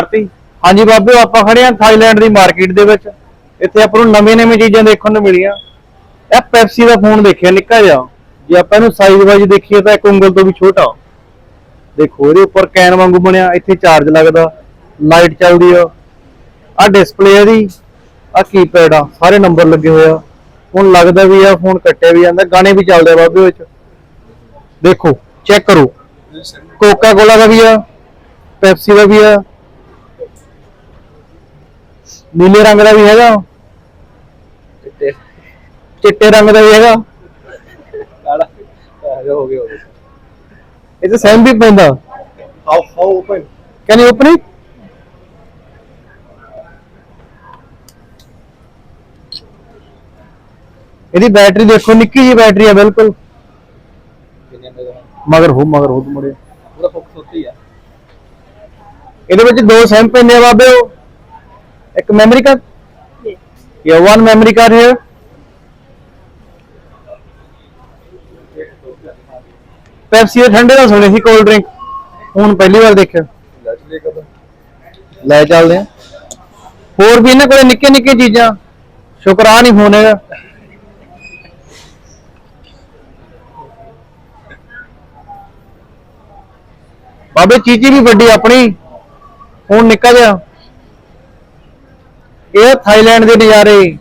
ਕਰਤੀ? ਹਾਂਜੀ ਬਾਬੇ, ਆਪਾਂ ਖੜੇ ਆ ਥਾਈਲੈਂਡ ਦੀ ਮਾਰਕੀਟ ਦੇ ਵਿੱਚ। ਇੱਥੇ ਆਪਾਂ ਨੂੰ ਨਵੇਂ ਨਵੇਂ ਚੀਜ਼ਾਂ ਦੇਖਣ ਨੂੰ ਮਿਲੀਆਂ। ਇਹ ਪੈਪਸੀ ਦਾ ਫੋਨ ਦੇਖਿਆ, ਨਿੱਕਾ ਜਿਹਾ। ਜੇ ਆਪਾਂ ਇਹਨੂੰ ਸਾਈਜ਼ ਵਾਈਜ਼ ਦੇਖੀਏ ਤਾਂ ਇੱਕ ਉਂਗਲ ਤੋਂ ਵੀ ਛੋਟਾ। ਦੇਖੋ, ਇਹਦੇ ਉੱਪਰ ਕੈਨ ਵਾਂਗੂ ਬਣਿਆ, ਇੱਥੇ ਚਾਰਜ ਲੱਗਦਾ ਲਾਈਟ ਚੱਲਦੀ ਆ। ਆ ਡਿਸਪਲੇ ਇਹਦੀ ਆ ਕੀਪੈਡ ਆ, ਸਾਰੇ ਨੰਬਰ ਲੱਗੇ ਹੋਏ ਆ। ਹੁਣ ਲੱਗਦਾ ਵੀ ਆ ਫੋਨ ਕੱਟਿਆ ਵੀ ਜਾਂਦਾ, ਗਾਣੇ ਵੀ ਚੱਲਦੇ ਆ ਬਾਬੇ ਵਿੱਚ। ਦੇਖੋ ਚੈੱਕ ਕਰੋ। ਕੋਕਾ ਕੋਲਾ ਦਾ ਵੀ ਆ ਪੈਪਸੀ ਦਾ ਵੀ ਆ ਨੀਲੇ ਰੰਗ ਦਾ ਵੀ ਹੈਗਾ। ਚਿੱਟੇ। ਚਿੱਟੇ ਰੰਗ ਦਾ ਵੀ ਹੈਗਾ। ਕਾਲਾ। ਹੋ ਗਿਆ ਹੋ ਗਿਆ। ਇਹ ਤੇ ਸੈਮ ਵੀ ਪੈਂਦਾ। How how open. Can you open it ਇਹਦੀ ਬੈਟਰੀ ਦੇਖੋ ਨਿੱਕੀ ਜੀ ਬੈਟਰੀ ਆ ਬਿਲਕੁਲ। ਮਗਰ ਹੋ ਮਗਰ ਹੋ ਮੁੜੇ ਪੂਰਾ ਫੋਕਸ ਉੱਤੇ ਹੀ ਆ। ਇਹਦੇ ਵਿੱਚ ਦੋ ਸੈਮ ਪੈਂਦੇ ਆ ਬਾਬੇ ਉਹ। ਇੱਕ ਮੈਮਰੀ ਕਾਰਡ ਯਾ ਵਨ ਮੈਮਰੀ ਕਾਰਡ ਹੈ ਪੈਪਸੀ ਦੇ ਠੰਡੇ ਦਾ ਸੁਣੇ ਸੀ ਕੋਲਡ ਡਰਿੰਕ ਹੁਣ ਪਹਿਲੀ ਵਾਰ ਦੇਖਿਆ ਲੈਟ ਲੈ ਕਦੋਂ ਲੈ ਚੱਲਦੇ ਆ। ਹੋਰ ਵੀ ਇਹਨਾਂ ਕੋਲੇ ਨਿੱਕੇ ਨਿੱਕੇ ਚੀਜ਼ਾਂ। ਸ਼ੁਕਰਾਨ ਹੀ ਫੋਨ ਹੈਗਾ। ਬਾਬੇ ਚੀਜ਼ੀ ਵੀ ਵੱਡੀ ਆਪਣੀ। ਹੁਣ ਨਿੱਕਾ ਜਿਹਾ। ਇਹ ਥਾਈਲੈਂਡ ਦੇ ਨਜ਼ਾਰੇ।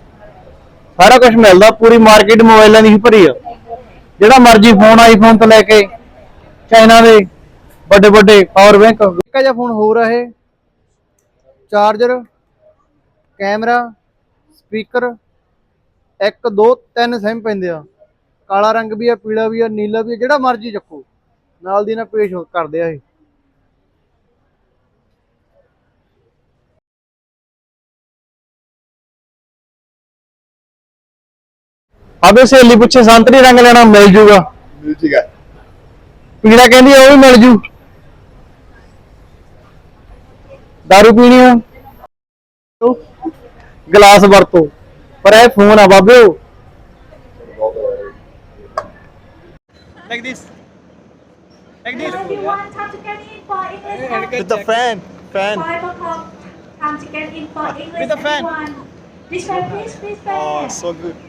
ਸਾਰਾ ਕੁਝ ਮਿਲਦਾ, ਪੂਰੀ ਮਾਰਕੀਟ ਮੋਬਾਈਲਾਂ ਦੀ ਹੀ ਭਰੀ ਆ। ਜਿਹੜਾ ਮਰਜ਼ੀ ਫੋਨ ਆਈਫੋਨ ਤੋਂ ਲੈ ਕੇ ਚਾਈਨਾ ਦੇ ਵੱਡੇ ਵੱਡੇ ਪਾਵਰ ਬੈਂਕ ਇੱਕ ਜਿਹਾ ਫੋਨ ਹੋਰ ਆ ਇਹ। ਚਾਰਜਰ ਕੈਮਰਾ ਸਪੀਕਰ ਇੱਕ, ਦੋ, ਤਿੰਨ ਸਿਮ ਪੈਂਦੇ ਆ। ਕਾਲਾ ਰੰਗ ਵੀ ਆ, ਪੀਲਾ ਵੀ ਆ, ਨੀਲਾ ਵੀ ਆ, ਜਿਹੜਾ ਮਰਜ਼ੀ ਚੱਕੋ। ਨਾਲ ਦੀ ਨਾਲ ਪੇਸ਼ ਕਰਦੇ ਆ ਇਹ। ਆਬੇ ਸਹੇਲੀ ਪੁੱਛੇ ਸੰਤਰੀ ਰੰਗ ਲੈਣਾ ਮਿਲ ਜੂਗਾ ਮਿਲ ਜੀਗਾ ਪੀਲਾ ਕਹਿੰਦੀ ਉਹ ਵੀ ਮਿਲ ਜੂ ਦਾਰੂ ਪੀਣੀ ਆ ਗਲਾਸ ਵਰਤੋ ਪਰ ਇਹ ਫੋਨ ਆ ਬਾਬਿਓ to get in for English. With the fan fan Five o'clock. Time to get in for English. With the fan. everyone. This way, please, please, Oh, fan. so good.